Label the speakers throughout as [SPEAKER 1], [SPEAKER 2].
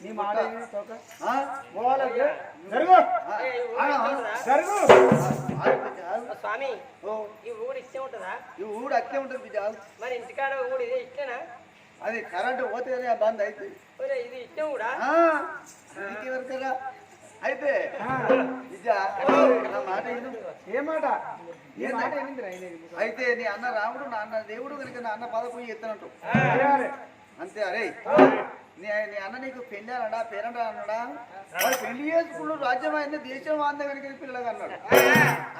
[SPEAKER 1] నీ మాట
[SPEAKER 2] జరుగు జరుగు.
[SPEAKER 3] స్వామి ఈ ఊడు ఇచ్చే ఉంటుందా
[SPEAKER 1] ఈ ఊడు అట్లే ఉంటుంది బిడ్డ.
[SPEAKER 3] మరి ఇంటికాడ ఊడు ఇదే ఇచ్చేనా
[SPEAKER 1] అది కరెంట్ పోతే ఆ బంద్ అవుతుంది
[SPEAKER 3] ఇది ఇచ్చే కూడా
[SPEAKER 1] ఆ, ఇంకెవరికరా అయితే మాట
[SPEAKER 2] ఏ మాట ఏ మాట?
[SPEAKER 1] అయితే నీ అన్న రాముడు నా అన్న దేవుడు కనుక నా అన్న పద పోయి ఎత్తనట్టు
[SPEAKER 2] చేయాలి.
[SPEAKER 1] అంతే అరే. నీ అన్న నీకు పెళ్ళి అన్నాడా? పేరంటా అన్నాడా వాడు పెళ్ళి చేసుకున్న రాజ్యం అయింది దేశం అంద కనుక పిల్లగా అన్నాడు.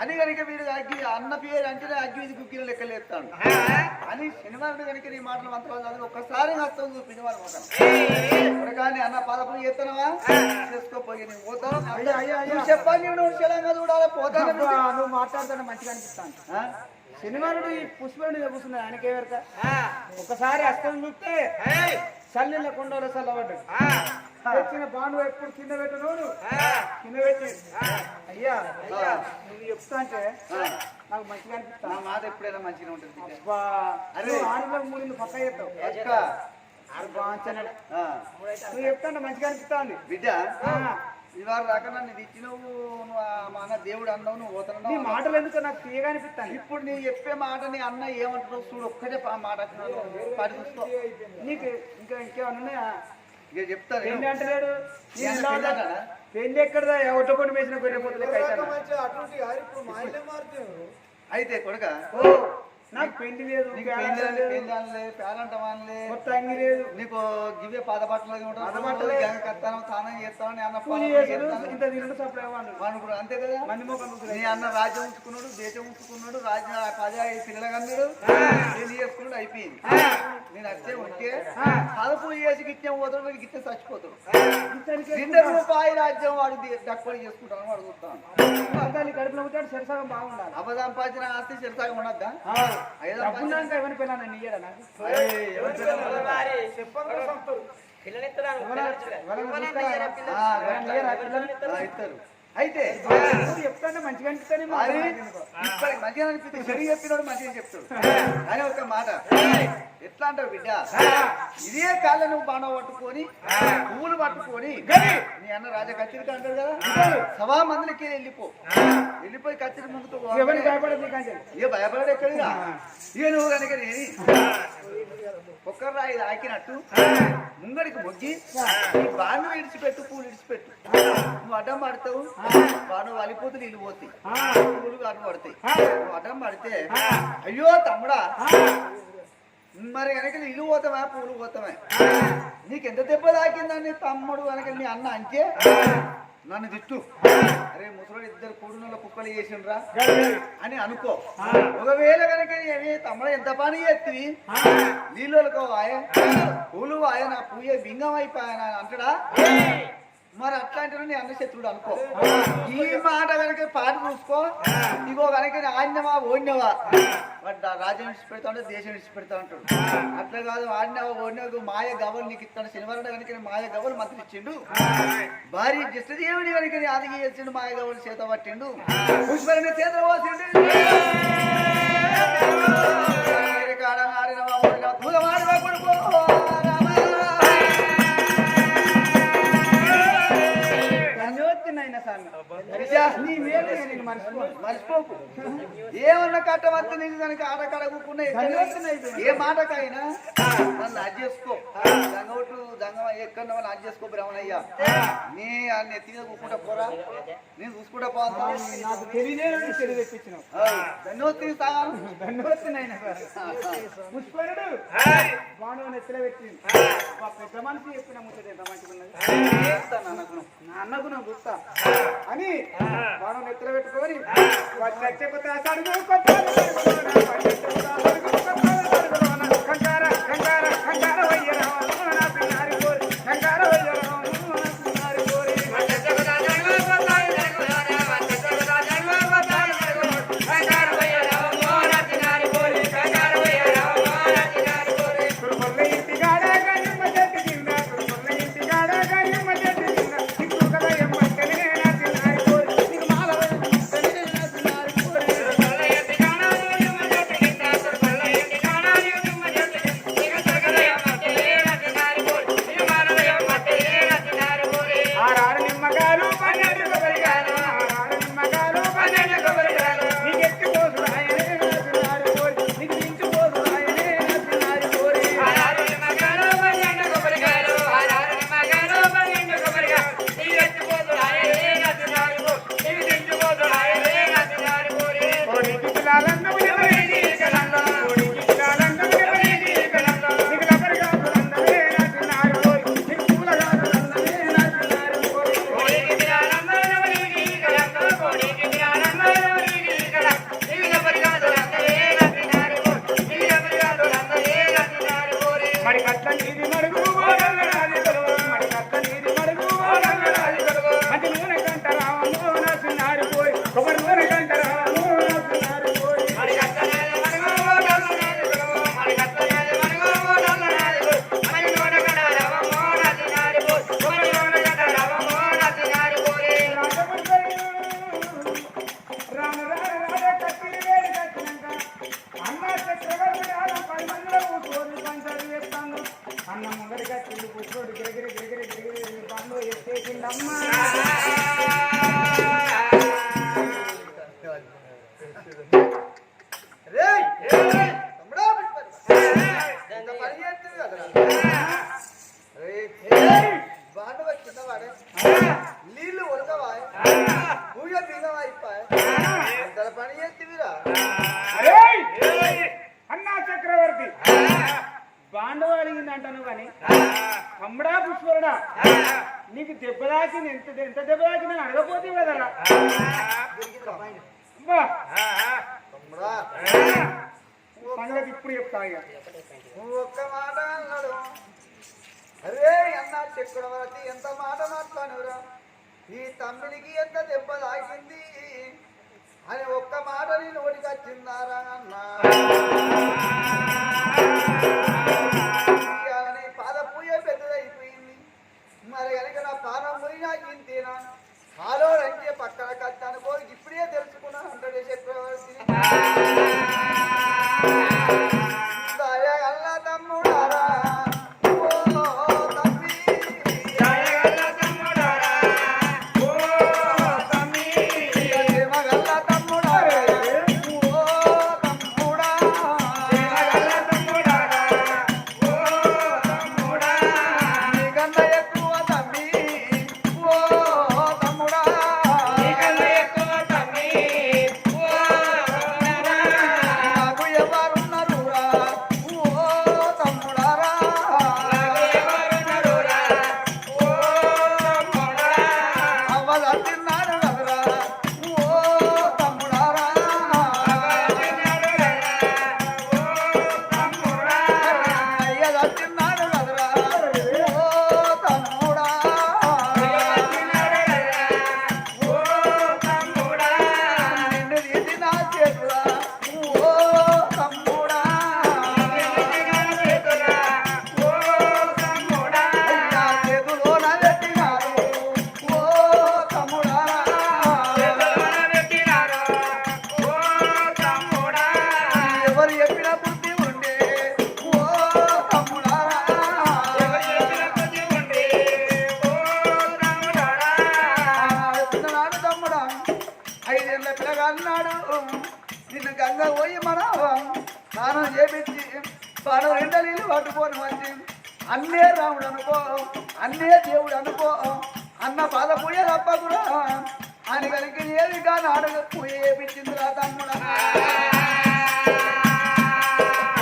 [SPEAKER 1] అని కనుక వీడు అగ్గి అన్న పేరు అంటేనే అగ్గి ఇది కుక్కిన లెక్కలు ఎత్తాడు అని శనివారం కనుక నీ మాటలు మంత్రాలు చదివి ఒక్కసారి హస్తం చూపించి వాడు కానీ అన్న పదపు ఎత్తనవా? చేసుకోపోయి నేను. నువ్వు చెప్పాలి నువ్వు చూడాలి. పోతాను
[SPEAKER 2] నువ్వు మాట్లాడుతున్నా మంచిగా అనిపిస్తాను? శనివారుడు ఈ పుష్పరుడు కూర్చున్నాడు ఆయనకే వెరక? ఒకసారి అస్తం చూస్తే చల్లిన కొండలో చల్లబడ్డాడు. తెచ్చిన బాను ఎప్పుడు కింద పెట్టనోడు కింద పెట్టి. అయ్యా అయ్యా నువ్వు చెప్తా అంటే నాకు మంచిగా అనిపిస్తా.
[SPEAKER 1] మాట ఎప్పుడైనా మంచిగా ఉంటుంది అరే.
[SPEAKER 2] ఆడపిల్లకు మూడింది పక్క చేస్తావు.
[SPEAKER 1] ఆ,
[SPEAKER 2] నువ్వు చెప్తా మంచిగా అనిపిస్తుంది
[SPEAKER 1] బిడ్డ ఇవాళ దాకా నన్ను ఇది ఇచ్చినావు నువ్వు మా అన్న దేవుడు అన్నావు నువ్వు
[SPEAKER 2] నీ
[SPEAKER 1] పోతున్నావు
[SPEAKER 2] మాటలు ఎందుకో నాకు తీయగా అనిపిస్తాను
[SPEAKER 1] ఇప్పుడు నీ చెప్పే మాట నీ అన్న ఏమంటున్నావు చూడు ఒక్కటే ఆ మాట. పాటి చూసుకో
[SPEAKER 2] నీకు ఇంకా ఇంకేమన్నా ఉన్నాయా?
[SPEAKER 1] ఇక చెప్తాను
[SPEAKER 2] పెళ్ళి అంటలేడు? పెళ్ళి ఎక్కడదా? ఒట్టకొని వేసిన గొర్రె
[SPEAKER 1] అయితే కొడుక
[SPEAKER 2] ఓ! నాకు
[SPEAKER 1] పెళ్ళి
[SPEAKER 2] లేదు కొత్త అంగి లేదు.
[SPEAKER 1] నీకు బట్టలు
[SPEAKER 2] పాత బట్టలే.
[SPEAKER 1] స్నానం చేస్తాను.
[SPEAKER 2] ఇంత తినడు సప్పుడు
[SPEAKER 1] అంతే కదా?
[SPEAKER 2] మంది
[SPEAKER 1] నీ అన్న రాజ్యం ఉంచుకున్నాడు దేశం ఉంచుకున్నాడు రాజ్యం ప్రజా పిల్లలు కన్నాడు పెళ్ళి చేసుకున్నాడు అయిపోయింది. నేను వచ్చే ఉంటే కలుపు చేసి గిట్టం పోతాడు వీడు గిట్టే చచ్చిపోతాడు. రెండు రూపాయి రాజ్యం వాడు దక్కువని చేసుకుంటాను వాడు చూస్తాను
[SPEAKER 2] కడుపులో ఉంటాడు సరిసగం బాగుండాలి.
[SPEAKER 1] అబదాంపాచిన ఆస్తి చెరసాగా ఉండద్దా?
[SPEAKER 2] డబ్బున్నాక ఎవరి పిల్లలు నన్ను ఇయ్యడా నాకు
[SPEAKER 1] ఇస్తారు అయితే
[SPEAKER 2] చెప్తానే మంచిగా అనిపిస్తానే
[SPEAKER 1] మంచిగా అనిపిస్తుంది చెడు చెప్పినాడు మంచిగా చెప్తాడు. కానీ ఒక మాట. ఎట్లా అంటావు బిడ్డ? ఇదే కాళ్ళ నువ్వు బాణం పట్టుకొని పువ్వులు పట్టుకొని నీ అన్న రాజా కత్తిరిక అంటాడు కదా? సభా మందికి వెళ్ళిపో. వెళ్ళిపోయి కత్తిరి
[SPEAKER 2] ఎవరికి భయపడదు
[SPEAKER 1] ఏ భయపడాడు ఎక్కడిగా ఇక నువ్వు కనుక ఒక్కరు రాయి ఆకినట్టు. ముంగడికి మొగ్గి ఈ బాను ఇడిచిపెట్టు పూలు ఇడిచిపెట్టు. నువ్వు అడ్డం పడతావు. బాను వలిపోతు నీళ్ళు పోతాయి. పూలు అడ్డం పడతాయి. నువ్వు అడ్డం పడితే అయ్యో తమ్ముడా. మరి కనుక నీళ్ళు పోతావా పూలు పోతావా? నీకు ఎంత దెబ్బ తాకిందని తమ్ముడు కనుక మీ అన్న అంటే నన్ను తిట్టు. అరే ముసలోడు ఇద్దరు కూడునలో కుక్కలు చేసిండ్రా? అని అనుకో. ఒకవేళ కనుక ఏమి తమ్ముడు ఎంత పని చేస్తుంది నీళ్ళకో వాయ పూలు వాయ నా పూయ బింగం అయిపోయాన అంటాడా? మరి అట్లాంటి నీ అన్న శత్రుడు అనుకో. ఈ మాట కనుక పాట చూసుకో. ఇగో కనుక ఆడినవా ఓడినవా? వాడు రాజ్యం విడిచి పెడతా ఉంటే దేశం విడిచి పెడతా ఉంటాడు అట్లా కాదు ఆడినవా ఓడినవా మాయ గవలు నీకు ఇస్తాడు. శనివారం కనుక మాయ గవలు మంత్రి ఇచ్చిండు భారీ జస్టదేవుని కనుక ఆదిగి చేసిండు మాయ గవలు చేత పట్టిండు. పుష్పరిని చేత పోసిండు. కాడ ఆడినవా మర్చిపోకు. ఏమన్నా కట్టవద్దు నీకు కనుక ఆట కడగకుండా ఏ మాటకైనా నన్ను అది చేసుకో. దంగోటు దంగ ఎక్కడ అది చేసుకో బ్రహ్మణయ్య. నీ అన్ని ఎత్తిగా కూకుంటా పోరా. నేను చూసుకుంటా పోతా.
[SPEAKER 2] నాకు తెలియనే తెలివి పుష్పరుడు బాణం పెట్టింది పెద్ద మనిషి చెప్పిన ముచ్చట ఎంత మంచిగా ఉన్నది నా గుర్తా అని బాణం నెత్తిలో పెట్టుకొని ఆ సడుగు కొట్టాలి,
[SPEAKER 1] నీళ్ళు పూజ పని చేస్తుందిరా
[SPEAKER 2] అన్నా చక్రవర్తి. బాండవ అడిగింది అంటాను కానీ తమ్ముడా పుష్పరుడా నీకు దెబ్బ ఎంత ఎంత దెబ్బ తాకింది అడగపోతే కదరా సంగతి ఇప్పుడు చెప్తా
[SPEAKER 1] నువ్వు ఒక్క మాట అన్నాడు. అరే అన్న చక్రవర్తి ఎంత మాట మాట్లాడురా? ఈ తమ్మిడికి ఎంత దెబ్బ తాకింది? అని ఒక్క మాట నీ నోటికి వచ్చిందారా అన్నా? మరి కనుక నా పానం పోయి నాకు ఇంతేనా హాలో రంగే పక్కన కత్తి అనుకో తెలుసుకున్న హండ్రెడ్ చక్రవర్తి పానం రెండ నీళ్ళు పట్టుకొని అన్నే రాముడు అనుకో అన్నే దేవుడు అనుకో అన్న పాద పూజ తప్పకురా అని కలిగి ఏది కానీ అడగ పూజ చేపించింది రా తమ్ముడా.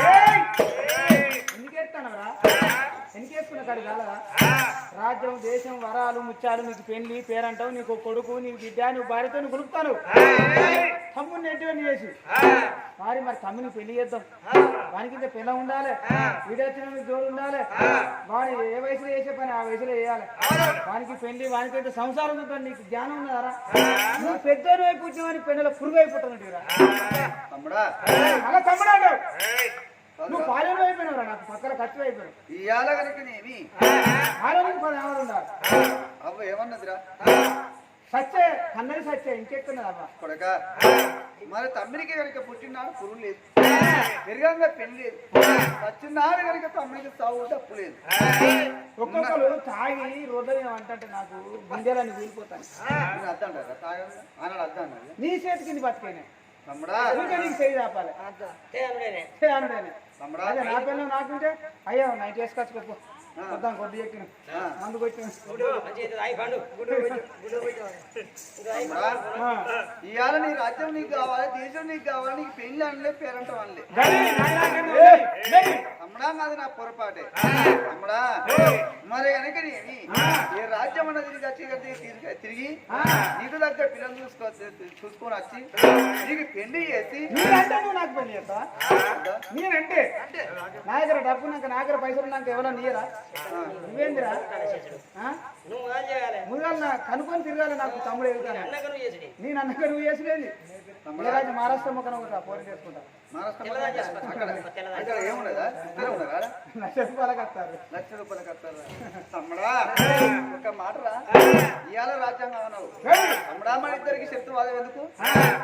[SPEAKER 2] ఏయ్! ఎందుకేసుకున్న కాదు కాలదా రాజ్యం దేశం వరాలు ముత్యాలు నీకు పెళ్ళి పేరంటావు నీకు కొడుకు నీకు బిడ్డ నువ్వు భార్యతో నువ్వు కొడుకుతాను తమ్ముడిని ఎటువంటి చేసి. మరి మరి తమ్ముని పెళ్ళి చేద్దాం. వానికి ఇంత పిల్ల ఉండాలి. వీడొచ్చిన జోడు ఉండాలి. వాడు ఏ వయసులో చేసే పని ఆ వయసులో చేయాలి. వానికి పెళ్ళి వానికి ఇంత సంసారం ఉంటుంది నీకు జ్ఞానం ఉన్నదారా? నువ్వు పెద్దోడు వైపు పుట్టినవాని పెళ్ళలో పురుగు అయిపోతున్నట్టు అలా తమ్ముడు నువ్వు పాలెంలో అయిపోయినావురా నాకు పక్కన ఖర్చు అయిపోయావు
[SPEAKER 1] ఇవాళ కనుక నేమి
[SPEAKER 2] పాలెంకి పది ఎవరు ఉన్నారు
[SPEAKER 1] అవ్వ ఏమన్నదిరా?
[SPEAKER 2] సచ్చే కన్నడి సచ్చే ఇంకెక్కున్నది అబ్బా
[SPEAKER 1] కొడక. మరి తమ్మిడికి కనుక పుట్టినాడు పురుగు లేదు. పెరిగంగా పెళ్ళి లేదు. వచ్చినాడు కనుక తమ్మిడికి సాగు తప్పు లేదు.
[SPEAKER 2] ఒక్కొక్కరు తాగి రోడ్డు అంటే నాకు గుండెలని వీలిపోతాను
[SPEAKER 1] నేను అర్థం అంటారా తాగంగా ఆనాడు అర్థం అన్నది
[SPEAKER 2] నీ చేతి కింద బతికేనే.
[SPEAKER 1] తమ్ముడా.
[SPEAKER 2] నీకు చేయి రాపాలి అనుడేనే అదే నా పిల్లలు నాకుంటే అయ్యా నైట్ వేసుకొచ్చుకోపో వద్దాం కొద్ది ఎక్కిన. మందు.
[SPEAKER 1] ఇవాళ నీ రాజ్యం నీకు కావాలి దేశం నీకు కావాలి నీకు పెళ్ళి అనలే పేరంటం అనలే. తమ్ముడా మాది నా పొరపాటే తమ్ముడా మరి కనుక నేను ఏ రాజ్యం అన్న తిరిగి వచ్చి తిరిగి తిరిగి నీకు దగ్గర పిల్లలు చూసుకో చూసుకొని వచ్చి నీకు పెళ్ళి చేసి
[SPEAKER 2] నువ్వు నాకు పెళ్ళి చేస్తావా? నేనంటే నా దగ్గర డబ్బు ఉన్నాక నా దగ్గర పైసలు ఉన్నాక ఎవరో నీయరా? నువ్వేందిరా? ఆ?
[SPEAKER 3] నువ్వు ఏం చేయాలి.
[SPEAKER 2] ముందుగా నా కనుక్కొని తిరగాలి నాకు తమ్ముడు ఎదుగుతాను నేను అన్నగా నువ్వు చేసిలేదు రాజు మహారాష్ట్ర మొక్కన ఒకటి పోటీ చేసుకుంటా.
[SPEAKER 1] మహారాష్ట్ర అక్కడ అక్కడ. ఏమున్నదా ఇద్దరే ఉన్నదా
[SPEAKER 2] లక్ష రూపాయలకు వస్తారు
[SPEAKER 1] లక్ష రూపాయలు కట్టారా తమ్ముడా ఒక మాటరా ఇవాళ రాజ్యాంగం అన్నావు. తమ్ముడా మన ఇద్దరికి శక్తి వాదం ఎందుకు?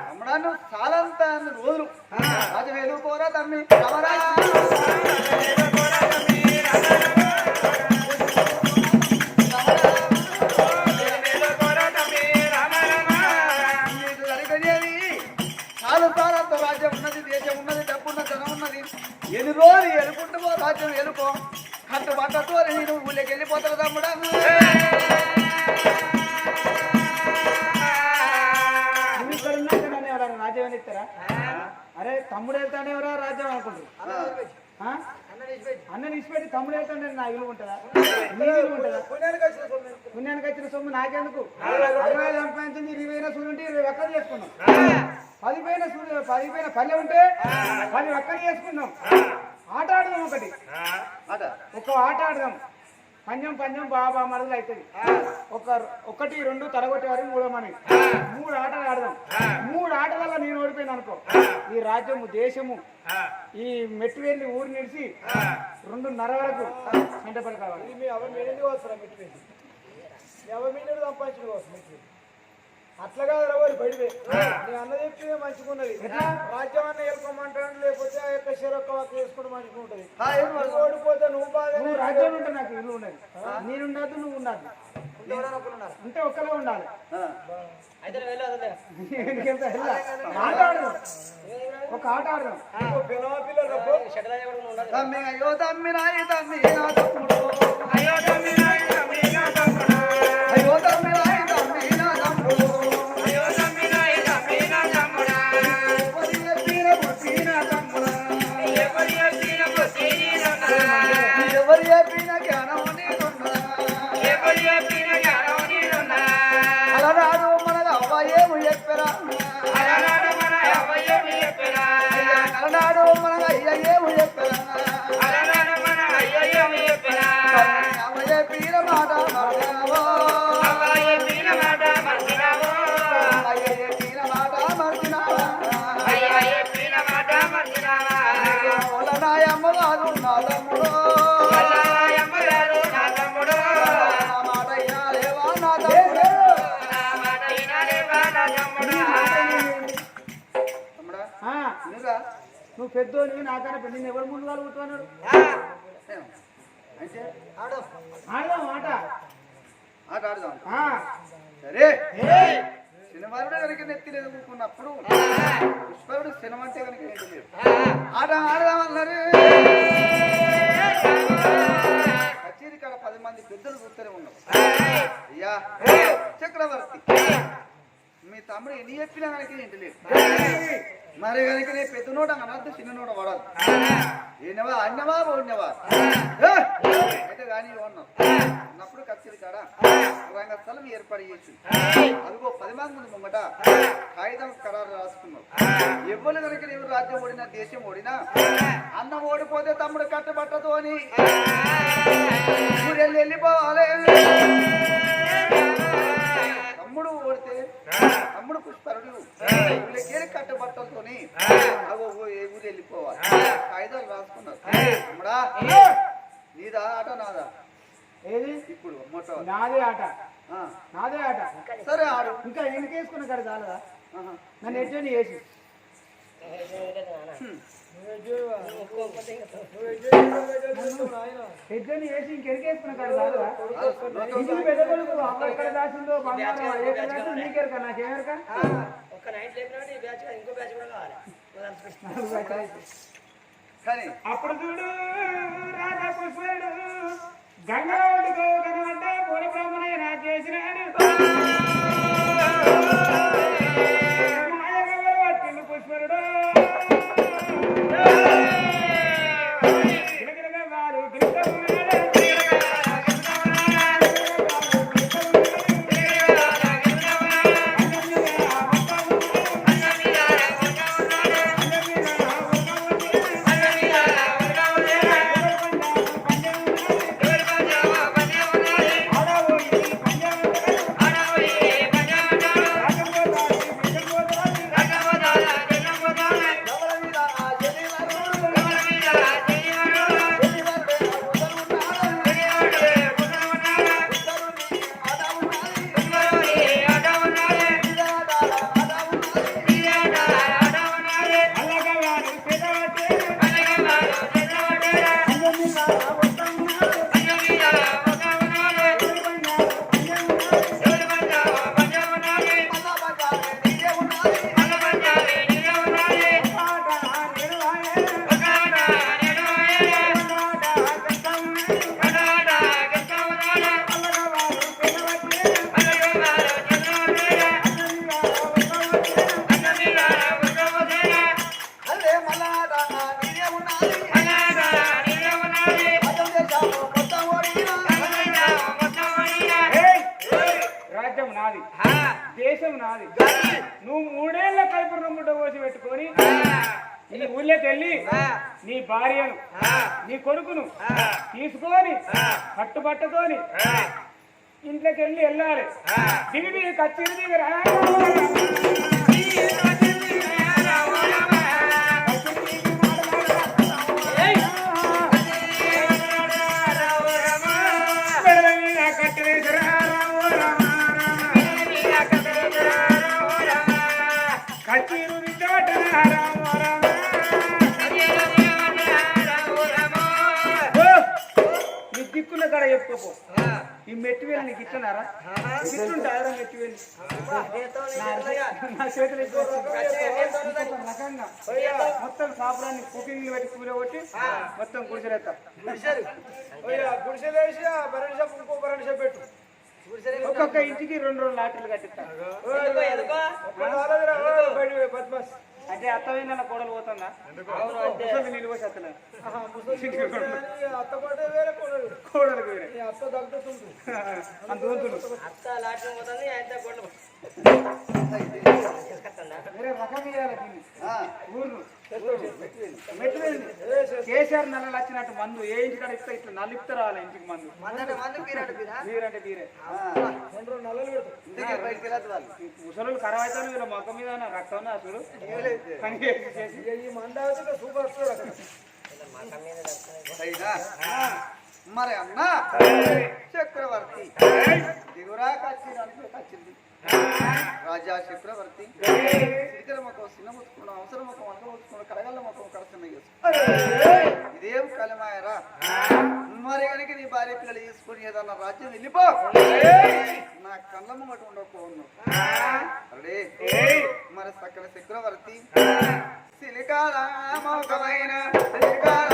[SPEAKER 1] తమ్ముడా నువ్వు చాలంత రోజులు. రాజు ఎదుర్కోరా తమ్మి. ఎన్ని రోజులు ఎలుకుంటూ రాజ్యం ఎలుకో కట్టు పట్టతో నేను ఊళ్ళకి వెళ్ళిపోతాను తమ్ముడా.
[SPEAKER 2] రాజ్యం అని ఇస్తారా? అరే తమ్ముడు వెళ్తానే ఎవరా రాజ్యం అనుకుంటారు తమ్ముడు వెళ్తానే నా ఇల్లు ఉంటుందా? నీ ఇల్లు ఉంటుందా? పుణ్యానికి వచ్చిన సొమ్ము నాకెందుకు? అరవై సంపాదించింది ఇరవై అయినా సూర్యుంటే ఇరవై ఒక్కరు చేసుకున్నాం. పది పైన సూర్యు పది పైన పల్లె ఉంటే పది ఒక్కరు చేసుకున్నాం. ఆట ఆడదాం ఒకటి. ఒక ఆట ఆడదాం. పంజం పంజం బాబా మడుగులు అవుతుంది. ఒక ఒకటి రెండు తరగొట్టే వరకు మూడో మని మూడు ఆటలు ఆడదాం. మూడు ఆటలలో నేను ఓడిపోయాను అనుకో. ఈ రాజ్యము దేశము ఈ మెట్టు వెళ్ళి ఊరు నిలిచి రెండున్నర వరకు వెంటపడి కావాలి
[SPEAKER 4] ఎవరి మీద వస్తారా అట్లా కాదు రవ్వాలి బయటవే నీ అన్న చెప్తే మంచిగున్నది. రాజ్యం అన్న వెళ్ళుకోమంటాడు లేకపోతే ఆ యొక్క వాక్ చేసుకుంటే
[SPEAKER 1] ఏం మరి?
[SPEAKER 4] నువ్వు ఓడిపోతే నువ్వు బాధ
[SPEAKER 2] నువ్వు రాజ్యం ఉంటే నాకు ఇల్లు ఉండదు. నేను ఉండదు నువ్వు ఒక్కలే ఉండాలి. ఒక ఆట ఆడదాం.
[SPEAKER 1] అయ్యో తమ్మి నాయి తమ్మి నా తమ్ముడు.
[SPEAKER 3] అయ్యో తమ్మి
[SPEAKER 2] నువ్వు పెద్దోని నాకన్నా నేను ఎవరు ముందు కలుగుతున్నాడు
[SPEAKER 1] ఏం? అంటే
[SPEAKER 2] ఆడదాం. ఆట.
[SPEAKER 1] ఆట ఆడదాం. సరే. సినిమాలుడు కనుక నెత్తిలు ఎదుర్కొన్నప్పుడు పుష్పరుడు సినిమా అంటే కనుక ఏంటి లేదు. ఆట ఆడదామన్నారు కచేరీ కాడ పది మంది పెద్దలు కూర్చొని ఉన్నాం అయ్యా చక్రవర్తి. మీ తమ్ముడు ఎన్ని చెప్పినా కనుక ఏంటి లేదు. మరి కనుక నేను పెద్ద నోట అనద్దు చిన్న నోట పడదు ఏనవా అన్నవా ఉన్నవా అయితే కానీ ఉన్నాం ఉన్నప్పుడు కచేరీ కాడ రంగస్థలం ఏర్పాటు చేసి అదిగో పది మంది ముందు ముంగట కాగితం ఖరారు రాసుకున్నాం ఎవరు కనుక ఎవరు రాజ్యం ఓడినా దేశం ఓడినా అన్న ఓడిపోతే తమ్ముడు కట్టబట్టదు అని. ఊరెళ్ళి వెళ్ళిపోవాలి. తమ్ముడు ఓడితే తమ్ముడు పుష్పరుడు వీళ్ళకి కట్టబట్టలతోని అగో ఓ ఏ ఊరు వెళ్ళిపోవాలి. కాగితాలు రాసుకున్నారు. తమ్ముడా నీదా ఆట నాదా?
[SPEAKER 2] ఏది?
[SPEAKER 1] ఇప్పుడు
[SPEAKER 2] నాదే ఆట.
[SPEAKER 1] ఆ,
[SPEAKER 2] నాదే ఆట.
[SPEAKER 1] సరే ఆడు.
[SPEAKER 2] ఇంకా వెనకేసుకున్న కాడ చాలదా. నన్ను ఎడ్జని వేసి ఎడ్జని వేసి ఇంకెనకేసుకున్న కాడ చాలదా ఇంటికి పెద్ద కొడుకు అమ్మ ఎక్కడ దాచిందో బంగారం ఎక్కడ దాచిందో నీకెరక నాకేమెరక?
[SPEAKER 3] ఒక్క నైట్ లేపినట్టు ఈ బ్యాచ్ కాదు, ఇంకో బ్యాచ్ కూడా కావాలి.
[SPEAKER 2] అప్పుడు చూడు రాధా పుష్పుడు గంగావతితో కనబడ్డ పూల బ్రహ్మణయ్య నా చేసినాడు భార్యను నీ కొడుకును తీసుకొని కట్టుబట్టతోని ఇంట్లోకి వెళ్ళి వెళ్ళాలి. దిగి కచ్చిరి దిగి రా ఈ మెట్టి వేలు నీకు ఇచ్చినారా ఇస్తుంటారా మెట్టి వేలు నా చేతులు ఎక్కువ రకంగా మొత్తం సాపురాన్ని కుకింగ్ పెట్టి కూలగొట్టి మొత్తం గుడిసెలేస్తా
[SPEAKER 4] పెట్టు.
[SPEAKER 2] ఒక్కొక్క ఇంటికి రెండు రెండు లాటరీలు కట్టిస్తా. అంటే అత్తమైన కోడలు పోతుందా? అత్తలే
[SPEAKER 4] ఆహా, ముసలి కొడుకు అని అత్త పాటే వేరే కొడలు.
[SPEAKER 2] కోడలకు వేరే.
[SPEAKER 4] అత్త
[SPEAKER 2] అంత వేరే రకం వేయాలి ఊరు మెట్టువేంది కేసీఆర్ నల్లలు వచ్చినట్టు మందు ఏ ఇంటి కాడ ఇస్తా ఇట్లా నలిపితే రావాలి ఇంటికి మందు? మీరంటే మీరే.
[SPEAKER 1] వాళ్ళు.
[SPEAKER 2] ముసలు ఖరాబ్ అవుతారు వీళ్ళ మొక్క మీద రక్తం ఉన్నా అసలు.
[SPEAKER 1] మరి అన్న? చక్రవర్తి. దిగురా వచ్చింది. రాజా చక్రవర్తి. సిరికల ముఖం చిన్న ముచ్చుకున్నాం అవసరం ముఖం అంత ముచ్చుకున్నాం కడగల్ల ముఖం కడుతున్న ఇదేం కలమాయరా? మరి కనుక నీ భార్య పిల్లలు తీసుకుని ఏదన్నా రాజ్యం వెళ్ళిపో. నా కళ్ళ ముంగట ఉండకపోను అరే మరి సకల చక్రవర్తి. సిలికాల ముఖమైన సిలికాల